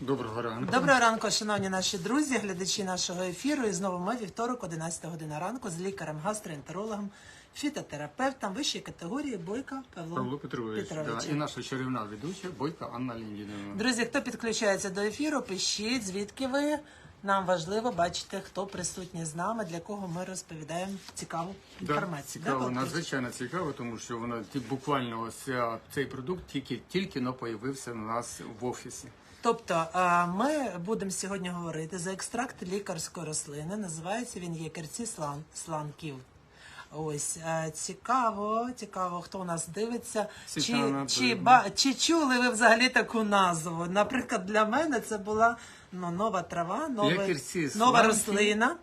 Доброго ранку. Доброго ранку, шановні наші друзі, глядачі нашого ефіру. І знову ми вівторок, 11 година ранку, з лікарем, гастроентерологом, фітотерапевтом вищої категорії Бойка Павло Павло Петрович, да, і наша чарівна ведуча Бойка Анна Ліндіна. Друзі, хто підключається до ефіру, пишіть, звідки ви. Нам важливо бачити, хто присутній з нами, для кого ми розповідаємо цікаву інформацію. цікаво, Да, надзвичайно цікаво, тому що вона буквально ось цей продукт тільки тільки но появився у нас в офісі. Тобто ми будемо сьогодні говорити за екстракт лікарської рослини. Називається він якерці слан, сланків. Ось е, цікаво, цікаво, хто у нас дивиться. Чи, Світлана чи, ба, чи чули ви взагалі таку назву? Наприклад, для мене це була ну, нова трава, нове, нова рослина.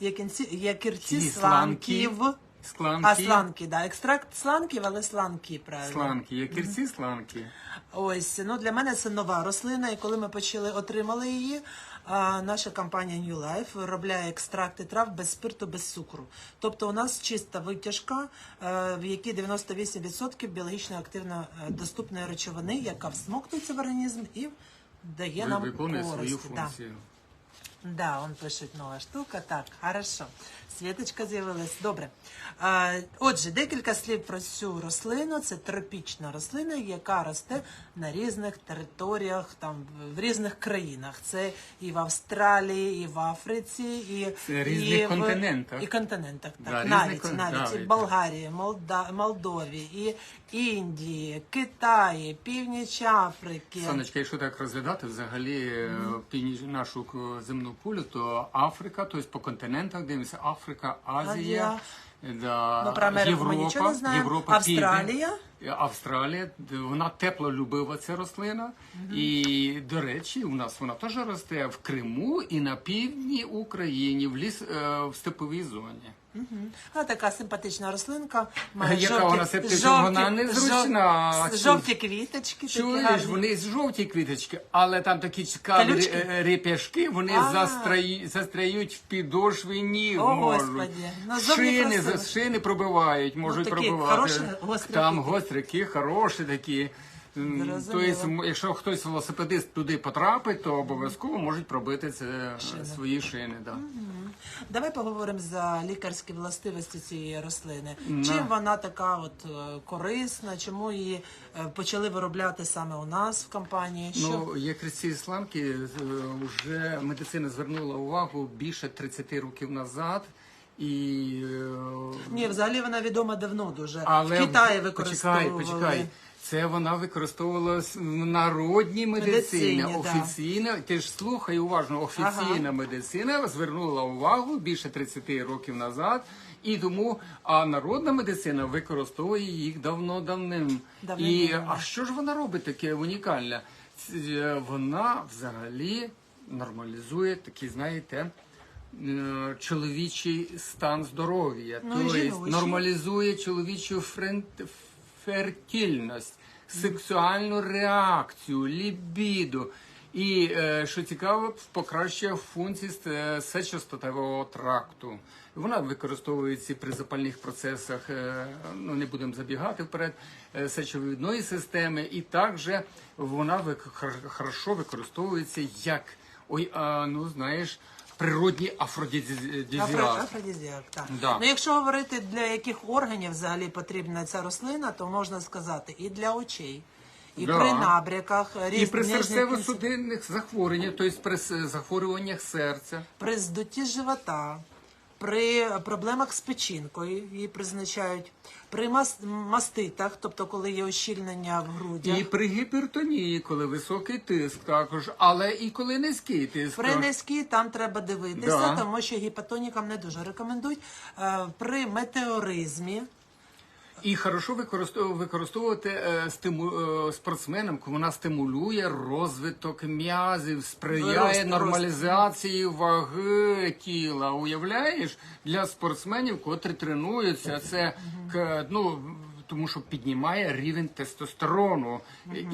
Якерці, якерці Ці сланків. Сланки. А сланки, да. Екстракт сланків, але сланки, правильно. Сланки, якірці сланки. Ось ну для мене це нова рослина, і коли ми почали отримали її. А, наша компанія New Life виробляє екстракти трав без спирту, без цукру. Тобто у нас чиста витяжка, е, в якій 98% біологічно активно е, доступної речовини, яка всмоктується в організм і дає Ви- нам Виконує користь. свою Да. функцію. Да, он пишет нова штука. Так, хорошо. Світочка з'явилась. Добре. Отже, декілька слів про цю рослину. Це тропічна рослина, яка росте на різних територіях, там в різних країнах. Це і в Австралії, і в Африці, і, Це різних і в- континентах. І континентах, так. Да, навіть, кон- навіть і в Болгарії, Молда... Молдові, і Індії, Китаї, Північ Африки. Сонечка, якщо так розглядати взагалі е, північ нашу земну кулю, то Африка, тобто по континентах дивимося Африка, Азія, да, Ну, про Америку ми Європа, нічого не знаємо. Європа, Австралія? Південь. Австралія, вона теплолюбива ця рослина. І, до речі, у нас вона теж росте в Криму і на півдні України, в ліс е, в степовій зоні. А така симпатична рослинка. Яка вона симпатична? Вона незручна. жов- Жовті квіточки. такі Чуєш, гарні. вони з жовті квіточки, але там такі цікаві Колючки? е, реп'яшки, вони А. застраю- застряють в підошві ніг. О, можуть. Господи. Ну, зовні шини, красиво. за шини пробивають, можуть такі пробивати. хороші, гострі там гострики, хороші такі. Тобто, якщо хтось велосипедист туди потрапить, то обов'язково можуть пробити це е, свої шини. Да. Давай поговоримо за лікарські властивості цієї рослини. На. Чим вона така от е, корисна? Чому її е, почали виробляти саме у нас в компанії? Що Ну, якраз ці сланки е, вже медицина звернула увагу більше 30 років назад. І ні, взагалі вона відома давно дуже. Але в Китаї почекай, почекай. Це вона використовувалась в народній медицині. Медицині, да. Офіційна, ти ж слухай уважно, офіційна медицина звернула увагу більше 30 років назад. І тому а народна медицина використовує їх давно давним. І а що ж вона робить таке унікальне? Це, Вона взагалі нормалізує такий, знаєте, е, чоловічий стан здоров'я. Ну, і тобто жіночий. нормалізує чоловічу френ- фертильність, сексуальну реакцію, лібіду. І е, що цікаво, покращує функції ст- сечостатевого тракту. Вона використовується при запальних процесах, е, ну не будемо забігати вперед, е, сечовидної системи, і також вона хорошо використовується як ой, а, ну знаєш, природній афродізіак. Афродизіак, так. Да. Ну, якщо говорити, для яких органів взагалі потрібна ця рослина, то можна сказати і для очей, і Да. при набряках, І при серцево-судинних захворюваннях, тобто при захворюваннях серця. при здутті живота, при проблемах з печінкою її призначають, при мас- маститах, тобто коли є ощільнення в грудях. І при гіпертонії, коли високий тиск також, але і коли низький тиск. При низькій там треба дивитися, Да. тому що гіпертонікам не дуже рекомендують. Е, При метеоризмі І хорошо використовувати, е, стиму, е, спортсменам, коли вона стимулює розвиток м'язів, сприяє Рост, рост. нормалізації ваги тіла. Уявляєш, для спортсменів, котрі тренуються, це ну. Тому що піднімає рівень тестостерону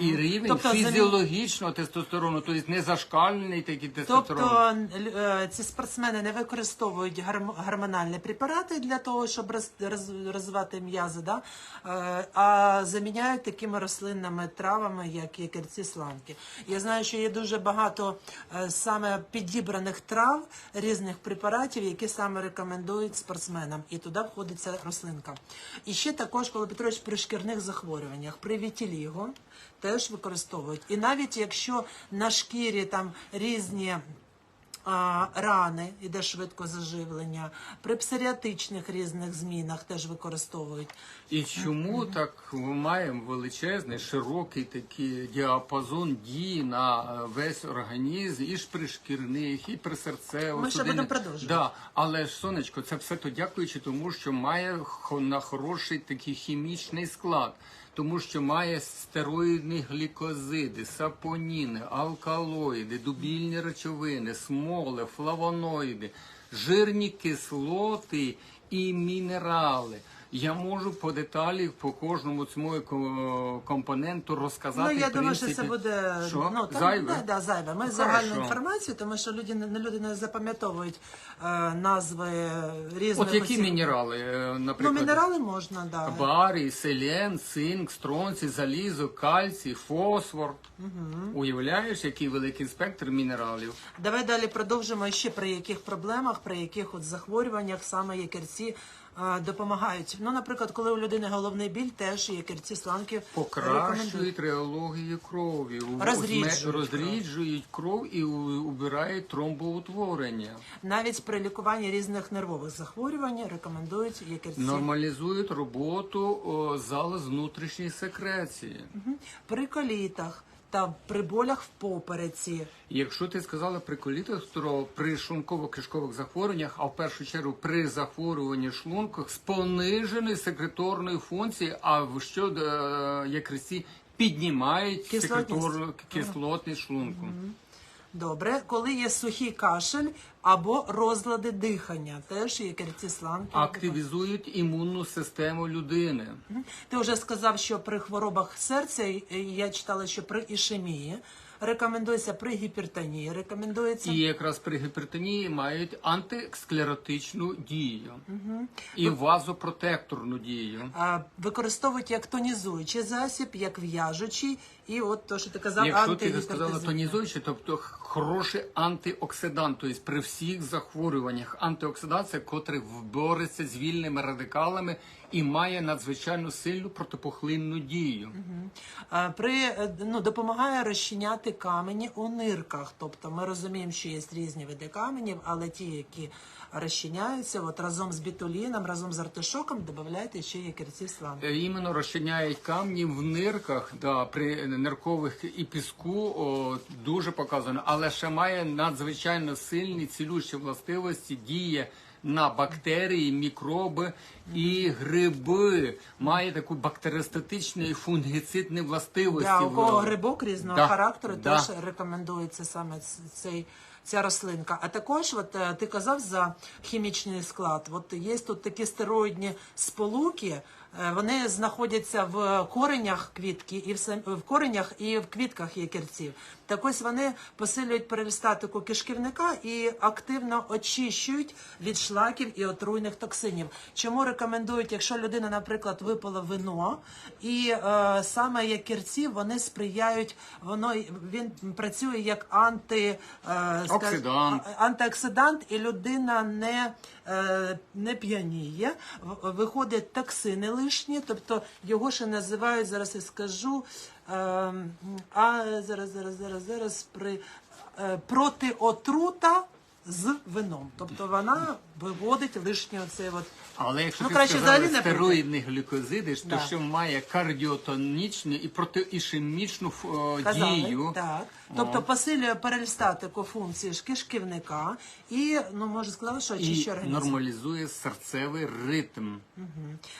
і рівень Тобто фізіологічного тестостерону, тобто не зашкальний такий тестостерон. Тобто е, ці спортсмени не використовують гормональні препарати для того, щоб роз- роз- розвивати м'язи, да? е, а заміняють такими рослинними травами, як якерці сланки. Я знаю, що є дуже багато е, саме підібраних трав різних препаратів, які саме рекомендують спортсменам, і туди входить ця рослинка. І ще також, коли Петрович при шкірних захворюваннях, при вітіліго теж використовують. І навіть якщо на шкірі там різні а, рани, іде швидко заживлення, при псоріатичних різних змінах теж використовують. І чому так ми маємо величезний, широкий такий діапазон дії на е, весь організм, і ж при шкірних, і при серцево Ми ще будемо продовжувати. Да, але ж сонечко, це все то дякуючи тому, що має на хороший такий хімічний склад. Тому що має стероїдні глікозиди, сапоніни, алкалоїди, дубільні речовини, смоли, флавоноїди, жирні кислоти і мінерали. Я можу по деталі по кожному цьому компоненту розказати. ну, я в думаю, що принципі, це буде що? ну, там, зайве. Да, да, зайве. Ми Ну, загальну хорошо. інформацію, тому що люди, не- люди не запам'ятовують е, назви різних. От які оцих- мінерали, е, Ну, наприклад? мінерали можна, да. Барій, селен, цинк, стронцій, залізо, кальцій, фосфор. Уявляєш, який великий спектр мінералів. Давай далі продовжимо ще при яких проблемах, при яких от захворюваннях саме якерці е, допомагають. Ну, наприклад, коли у людини головний біль, теж якерці сланки рекомендують. Покращують реологію крові, Розріджують розріджують кров і убирають тромбоутворення. Навіть при лікуванні різних нервових захворювань рекомендують якерці. Нормалізують роботу о, залоз внутрішньої секреції. Мгм. При колітах та при болях в попереці. Якщо ти сказала при колітах, то при шлунково-кишкових захворюваннях, а в першу чергу при захворюванні шлунках з пониженою секреторною функцією, а в що е, якраз піднімають Кислотність. секреторну кислотність шлунку. Добре, коли є сухий кашель або розлади дихання, теж є кертіслан. Активізують імунну систему людини. Ти вже сказав, що при хворобах серця, я читала, що при ішемії, рекомендується при гіпертонії, рекомендується І якраз при гіпертонії мають антисклеротичну дію. І вазопротекторну дію. а, використовують як тонізуючий засіб, як в'яжучий, і от то, що ти казав, Якщо ти сказала тонізуючий, тобто хороший антиоксидант, тобто при всіх захворюваннях антиоксидація, котрий бореться з вільними радикалами і має надзвичайно сильну протипухлинну дію. А, При е, ну допомагає розчиняти камені у нирках. Тобто ми розуміємо, що є різні види каменів, але ті, які розчиняються, от разом з бітуліном, разом з артишоком, додавайте ще якерці слан. Е, Іменно розчиняють камні в нирках, да, при ниркових і піску о, дуже показано, але ще має надзвичайно сильні цілющі властивості, діє на бактерії, мікроби і гриби. Має таку бактеріостатичну і фунгіцидні властивості. Да, у кого грибок різного Да, характеру да. теж рекомендується саме цей. Ця рослинка. А також, от е, ти казав за хімічний склад. От є тут такі стероїдні сполуки. Е, Вони знаходяться в коренях квітки і в сам в коренях і в квітках якерців. Так ось вони посилюють перистатику кишківника і активно очищують від шлаків і отруйних токсинів. Чому рекомендують, якщо людина, наприклад, випила вино, і е, саме якірці вони сприяють, воно він працює як анти е, скаж- антиоксидант, і людина не, не п'яніє. В- Виходять токсини лишні, тобто його ще називають зараз. Я скажу. Е, а зараз, зараз, зараз, зараз при е, протиотрута з вином. Тобто вона виводить лишній оцей от. Але якщо Ну, ти краще сказала взагалі не стероїдні глюкозиди, то Да. що має кардіотонічну і протиішемічну о, Казали, дію. так. Тобто посилює перистатику функції ж кишківника і, ну, може сказати, що і очищує організм. нормалізує серцевий ритм,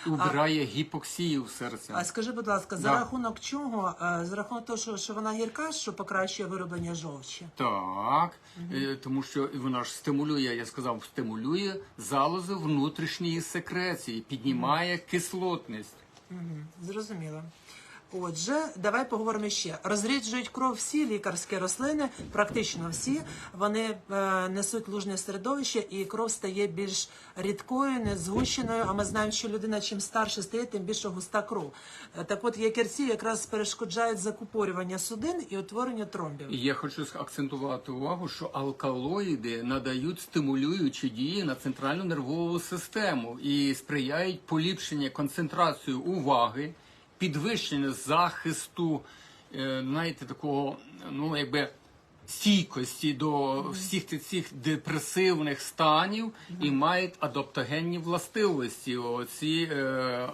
убирає гіпоксію в серця. А скажи, будь ласка, за Да. рахунок чого? Е, За рахунок того, що, що вона гірка, що покращує вироблення жовчі? Так, е, тому що вона ж стимулює, я сказав, стимулює залози внутрішньої секреції, піднімає кислотність. Зрозуміло. Отже, давай поговоримо ще. Розріджують кров всі лікарські рослини, практично всі. Вони е, несуть лужне середовище, і кров стає більш рідкою, не згущеною. А ми знаємо, що людина чим старше стає, тим більше густа кров. Е, Так от якерці якраз перешкоджають закупорювання судин і утворення тромбів. Я хочу акцентувати увагу, що алкалоїди надають стимулюючі дії на центральну нервову систему і сприяють поліпшенню концентрації уваги, підвищенню захисту, е, знаєте, такого, ну якби. Стійкості до всіх цих депресивних станів і мають адаптогенні властивості оці е,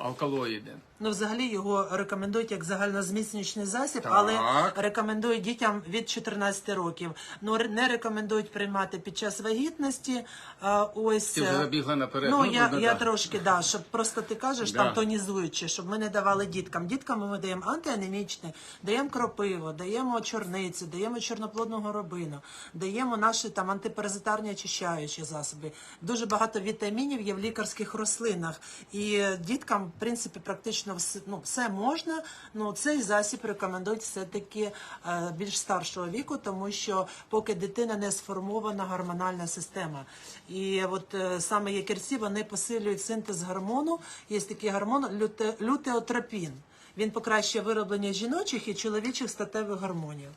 алкалоїди. Ну, взагалі його рекомендують як загальнозміцнюючий засіб, Так. але рекомендують дітям від 14 років. Ну не рекомендують приймати під час вагітності. А, ось Ти вже е, забігла наперед. Ну, Ну, я, я трошки да, щоб просто ти кажеш Да. там тонізуючи, щоб ми не давали діткам. Діткам ми даємо антианемічне, даємо кропиво, даємо чорницю, даємо чорноплодну горобину, даємо наші там антипаразитарні очищаючі засоби. Дуже багато вітамінів є в лікарських рослинах. І діткам, в принципі, практично все, ну, все можна. Ну цей засіб рекомендують все-таки е, більш старшого віку, тому що поки дитина не сформована гормональна система. І от е, саме якерці вони посилюють синтез гормону. Є такий гормон люте, лютеотропін. Він покращує вироблення жіночих і чоловічих статевих гормонів.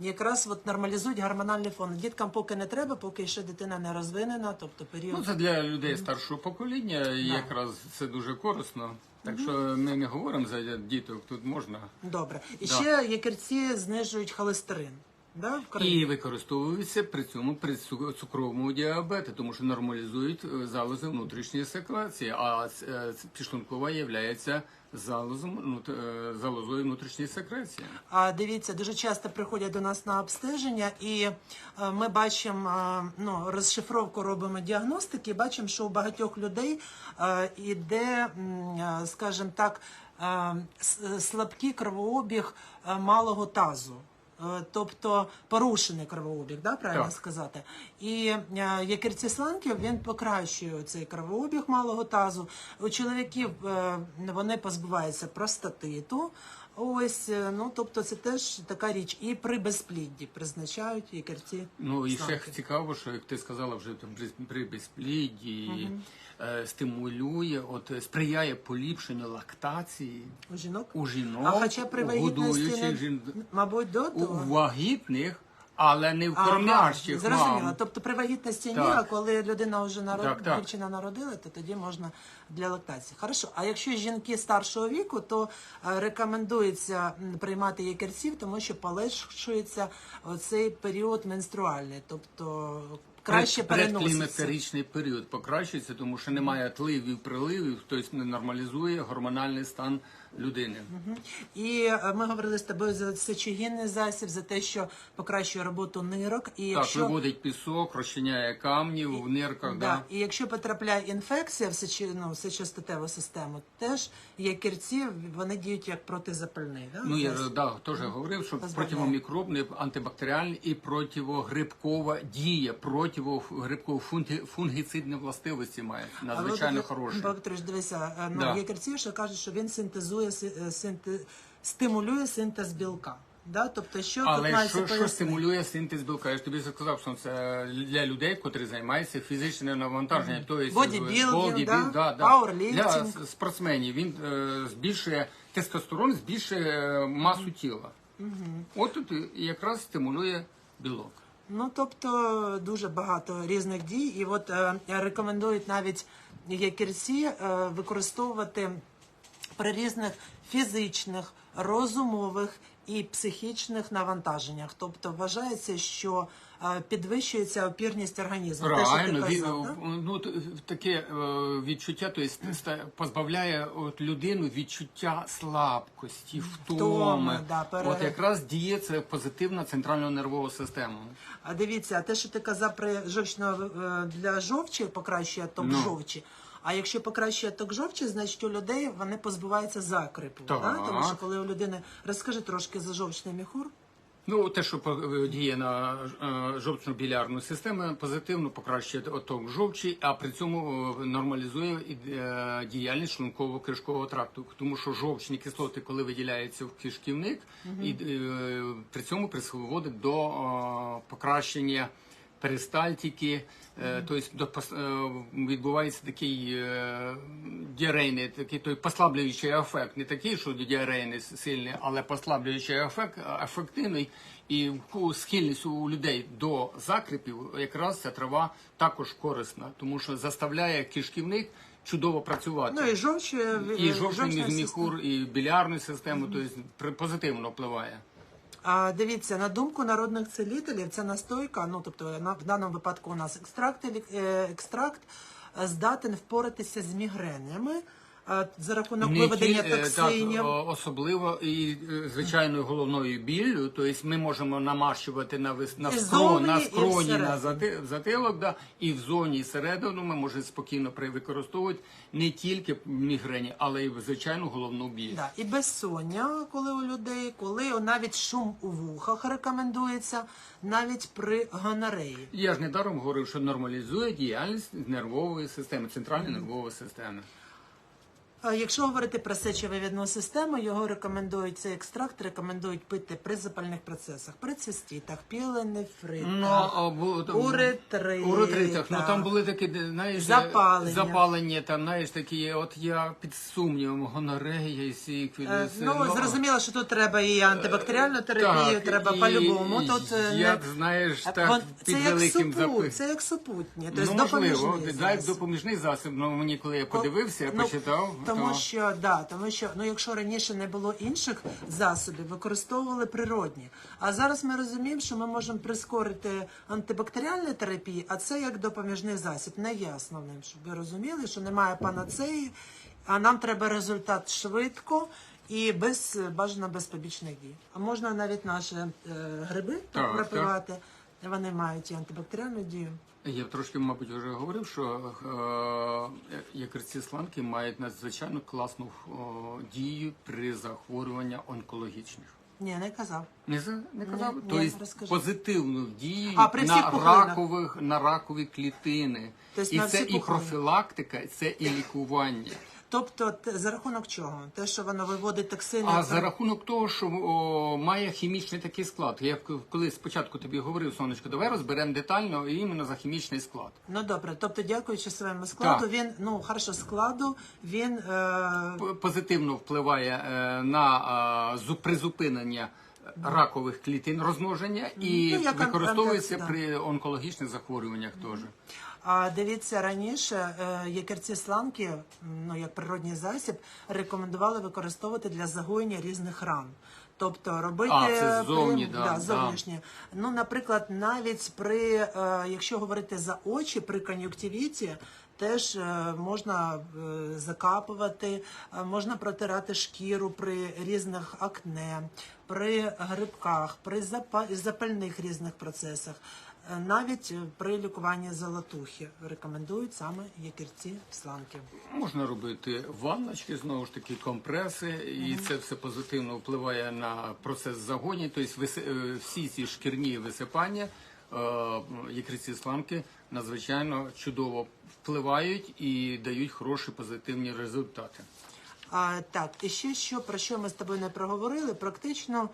Якраз от нормалізують гормональний фон. Діткам поки не треба, поки ще дитина не розвинена, тобто період. Ну, це для людей старшого покоління, і якраз це дуже корисно. Так що ми не говоримо за діток, тут можна. Добре. І Да. ще якерці знижують холестерин. Да, в крові? І використовуються при цьому при цу- цукровому діабеті, тому що нормалізують е, залози внутрішньої секреції, а е, є залозом, е, залозою внутрішньої секреції. А дивіться, дуже часто приходять до нас на обстеження, і е, ми бачимо е, ну, розшифровку робимо діагностики. Бачимо, що у багатьох людей іде, скажімо так, слабкий кровообіг малого тазу. Е, Тобто порушений кровообіг, да, правильно Так. сказати. І е, якирці сланків він покращує цей кровообіг малого тазу. У чоловіків е, вони позбуваються простатиту. Ось, ну тобто це теж така річ. І при безплідді призначають якерці. Ну і ще цікаво, що як ти сказала, вже там при- безплідді е, стимулює, от е, сприяє поліпшенню лактації у жінок. у жінок, а хоча при вагітності, жін... мабуть, до у вагітних, але не в кормящих зрозуміло. мам. Тобто при вагітності ні, а коли людина вже народ... Так, так. дівчина народила, то тоді можна для лактації. Хорошо. А якщо жінки старшого віку, то е, рекомендується приймати якерців, тому що полегшується цей період менструальний. Тобто краще переноситься. Період покращується, тому що немає тливів, приливів, тобто не нормалізує гормональний стан людини. І е, ми говорили з тобою за сечогінний засіб, за те, що покращує роботу нирок. І Так, якщо виводить пісок, розчиняє камні в нирках. Да. І якщо потрапляє інфекція в сечі, ну, сечостатеву систему, теж якірці вони діють як протизапальний. Да? Ну, я Тобто, да, теж говорив, що Позбавляє. противомікробний, антибактеріальний і противогрибкова дія, противогрибково-фунгіцидні властивості має. Надзвичайно хороші. Петрович, дивися, е, ну, Да. якірці ще кажуть, що він синтезує, си- е, стимулює синтез білка. Да? Тобто, що Але мається що, що стимулює синтез білка? Я ж тобі сказав, що це для людей, котрі займаються фізичним навантаженням. Тобто Бодібілдинг, бодібіл- да? да, да. Для спортсменів. Він е, збільшує тестостерон, збільшує е, масу тіла. От тут якраз стимулює білок. Ну, тобто дуже багато різних дій, і от е, рекомендують навіть якірці е, використовувати при різних фізичних, розумових і психічних навантаженнях. Тобто вважається, що е, підвищується опірність організму. Те, що ти казав, ну, таке е, відчуття, тобто ста- позбавляє от людину відчуття слабкості, втоми. Втоми, да, пере- От якраз діє це позитивна центральна нервова система. А дивіться, а те, що ти казав при жовчного е, для жовчі, покращує ток Ну. жовчі. А якщо покращує ток жовчі, значить у людей вони позбуваються закрипу. Так. Да? Тому що коли у людини розкажи трошки за жовчний міхур. Ну, те, що діє на е, жовчно-білярну систему, позитивно покращує оток жовчі, а при цьому е, нормалізує е, діяльність шлунково-кишкового тракту. Тому що жовчні кислоти, коли виділяються в кишківник, і е, при цьому призводить до покращення перистальтики, е, тобто е, відбувається такий е, діарейний, такий той послаблюючий ефект, не такий, що діарейний сильний, але послаблюючий ефект ефективний. І схильність у людей до закріпів, якраз ця трава також корисна, тому що заставляє кишківник чудово працювати. Ну і жовч, і жовчний міхур, і білярну систему, тобто при- позитивно впливає. Дивіться, на думку народних целителів, ця настойка, ну тобто на, в даному випадку у нас екстракт, е, екстракт е, здатен впоратися з мігренями за рахунок Не виведення е, токсинів. Так, особливо і е, звичайною головною біллю. Тобто ми можемо намащувати на вис... на, І скро... на скроні, на затилок, да, і в зоні і середину ми можемо спокійно використовувати не тільки мігрені, але й звичайну головну біль. Да, і безсоння, коли у людей, коли навіть шум у вухах рекомендується, навіть при гонореї. Я ж недаром говорив, що нормалізує діяльність нервової системи, центральної нервової системи. Якщо говорити про сечовивідну систему, його рекомендують цей екстракт, рекомендують пити при запальних процесах, при циститах, піленефритах, Ну, там- уретритах. У ретритах. Ну там були такі, знаєш, Запалення. запалення, там, знаєш, такі, от я під сумнівом, гонорея і сіквілі. Е, Ну, зрозуміло, що тут треба і антибактеріальну терапію, так, треба по-любому. Тут е, як, знаєш, так, вон- під це як великим супут, запи- це як супутні, Ну, тобто можливо, допоміжний допоміжний засіб, ну мені коли я подивився, я Ну, почитав, тому що да, тому що ну якщо раніше не було інших засобів, використовували природні. А зараз ми розуміємо, що ми можемо прискорити антибактеріальні терапії, а це як допоміжний засіб, не є основним, щоб ви розуміли, що немає панацеї, а нам треба результат швидко. І без бажано без побічних дій. А можна навіть наші е, гриби Так, пропивати. Вони мають і антибактеріальну дію. Я трошки, мабуть, вже говорив, що е, якорці сланки мають надзвичайно класну о, дію при захворюваннях онкологічних. Ні, не казав. Не, за- не казав? ні, тобто розкажи. позитивну дію А, при всіх на ракових, на ракові клітини. Тобто і на це всі і профілактика, це і лікування. Тобто, за рахунок чого? Те, що воно виводить токсини. А за рахунок того, що о, має хімічний такий склад. Я коли спочатку тобі говорив, сонечко, давай розберемо детально іменно за хімічний склад. Ну добре, тобто, дякуючи своєму складу, Так. він ну хорошо складу, він е, Позитивно впливає е, на е, зу- призупинення ракових клітин розмноження і Ну, використовується антиоксидант. при онкологічних захворюваннях теж. а дивіться раніше е, якерці сланки, ну як природній засіб, рекомендували використовувати для загоєння різних ран. Тобто робити А, це ззовні, при- да, да. зовнішнє. Ну, наприклад, навіть при, е, якщо говорити за очі, при кон'юктивіті. Теж е, можна е, закапувати, е, можна протирати шкіру при різних акне, при грибках, при запа- запальних різних процесах, навіть при лікуванні золотухи рекомендують саме якірці сланки. Можна робити ванночки, знову ж таки, компреси, і це все позитивно впливає на процес загонів. Тобто всі ці шкірні висипання, ікриці сланки надзвичайно чудово впливають і дають хороші позитивні результати. А, так, і ще що про що ми з тобою не проговорили, практично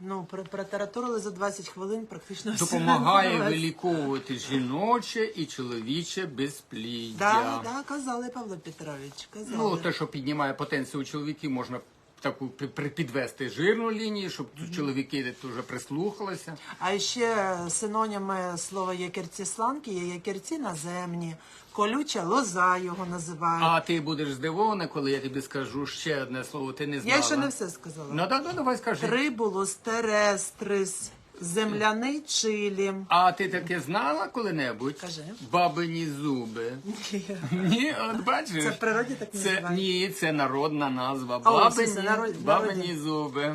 ну протараторили за 20 хвилин, практично все. Допомагає виліковувати жіноче і чоловіче безпліддя. Да, да, казали Павло Петрович. Казали. Ну, те, що піднімає потенцію у чоловіків, можна таку підвести жирну лінію, щоб чоловіки дуже прислухалися. А ще синоніми слова якерці сланки є якерці наземні, колюча лоза його називають. А ти будеш здивована, коли я тобі скажу ще одне слово, ти не знала. Я ще не все сказала. Ну, да, да, давай скажи. Трибулус терестрис, земляний чилі. А ти таке знала коли-небудь? Кажи. Бабині зуби. Ні, от бачиш. Це в природі так це, називають? Ні, це народна назва. Бабині, це народ- бабині народні. зуби.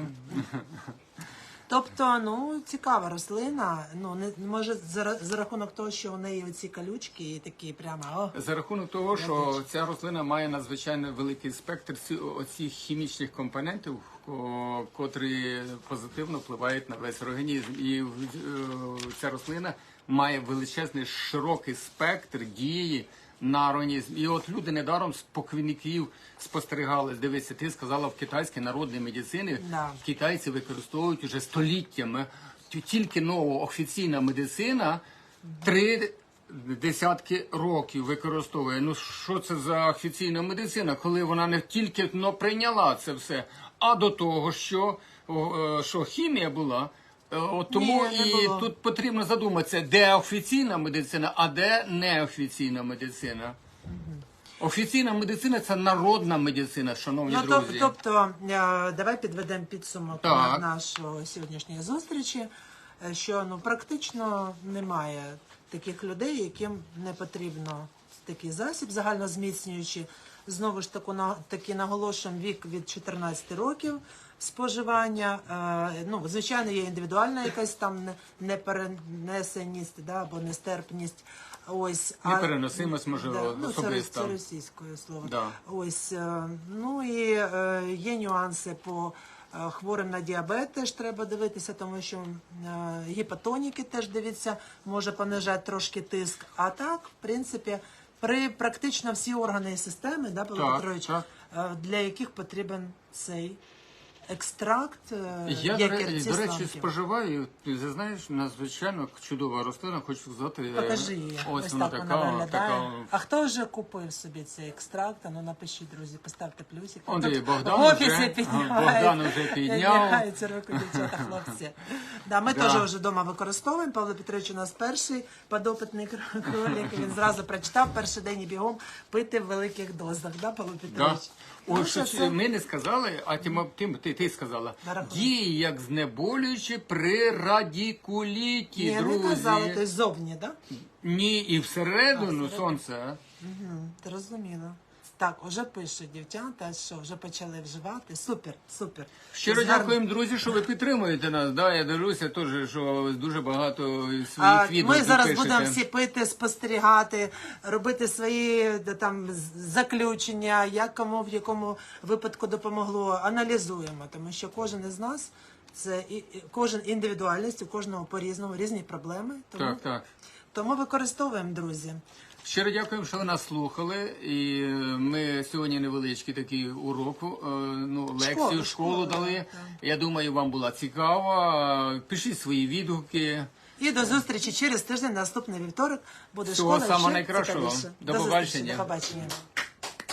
Тобто, ну цікава рослина. Ну не може за, за рахунок того, що у неї оці колючки і такі прямо о, За рахунок того, що ця рослина має надзвичайно великий спектр оцих хімічних компонентів, ко- котрі позитивно впливають на весь організм. І е, ця рослина має величезний широкий спектр дії на організм. І от люди недаром з покійників спостерігали. Дивися, ти сказала в китайській народній медицині Да. китайці використовують уже століттями. Тільки нова офіційна медицина три десятки років використовує. Ну що це за офіційна медицина, коли вона не тільки ну, прийняла це все, а до того, що, е, що хімія була. Е, От тому Ні, не і було. тут потрібно задуматися, де офіційна медицина, а де неофіційна медицина. Офіційна медицина це народна медицина, шановні Ну, тоб- друзі. тобто, е, давай підведемо підсумок Так. нашої сьогоднішньої зустрічі, е, що ну практично немає таких людей, яким не потрібно такий засіб загальнозміцнюючий. Знову ж таку на таки наголошуємо вік від 14 років споживання. Е, ну, звичайно, є індивідуальна якась там неперенесеність да, або нестерпність. Ось, а- Непереносимость, можливо, ну, це, особиста. це російською слово. Да. Ось, е, ну і е, є нюанси по хворим на діабет, теж треба дивитися, тому що гіпотоніки теж дивіться, може понижати трошки тиск. А так, в принципі, при практично всі органи і системи, да, Павло Так, Петрович, для яких потрібен цей екстракт, е, Я, якір до речі, споживаю. Ти знаєш, надзвичайно чудова рослина, хочу сказати. е, Покажи її. Ось, Ось, вона так така, вона така. А хто вже купив собі цей екстракт? А Ну напишіть, друзі, поставте плюсик. Он Тут Богдан в офісі вже. піднімає. Богдан вже підняв. Руку дівчата, хлопці. Да, ми Да. теж вже вдома використовуємо. Павло Петрович у нас перший подопитний кролик. Він зразу прочитав перший день і бігом пити в великих дозах. Да, Павло Петрович? Ну, Ось що це? ми не сказали, а ти, ти, ти, ти сказала. Дії як знеболюючи при радікуліті, Ні, друзі. не казали, то зовні, да? Ні, і всередину сонце. Угу, зрозуміло. Так, вже пишуть дівчата, що вже почали вживати. Супер, супер. Щиро З гарним- дякуємо, друзі, що ви підтримуєте нас. Да, я дивлюся теж, що дуже багато своїх А, відео Ми зараз пишете. будемо всі пити, спостерігати, робити свої де, там заключення, як кому в якому випадку допомогло. Аналізуємо, тому що кожен із нас це і, і- кожен індивідуальність, у кожного по різному різні проблеми. Тому, Так, так. тому використовуємо, друзі. Щиро дякуємо, що ви нас слухали. І е, ми сьогодні невеличкий такий урок, е, ну, лекцію, Школу, школу, школу, дали. так, Я думаю, вам була цікава. Пишіть свої відгуки. І до зустрічі через тиждень, наступний вівторок буде Всього школа. Всього найкращого. До, До зустрічі, побачення. До побачення.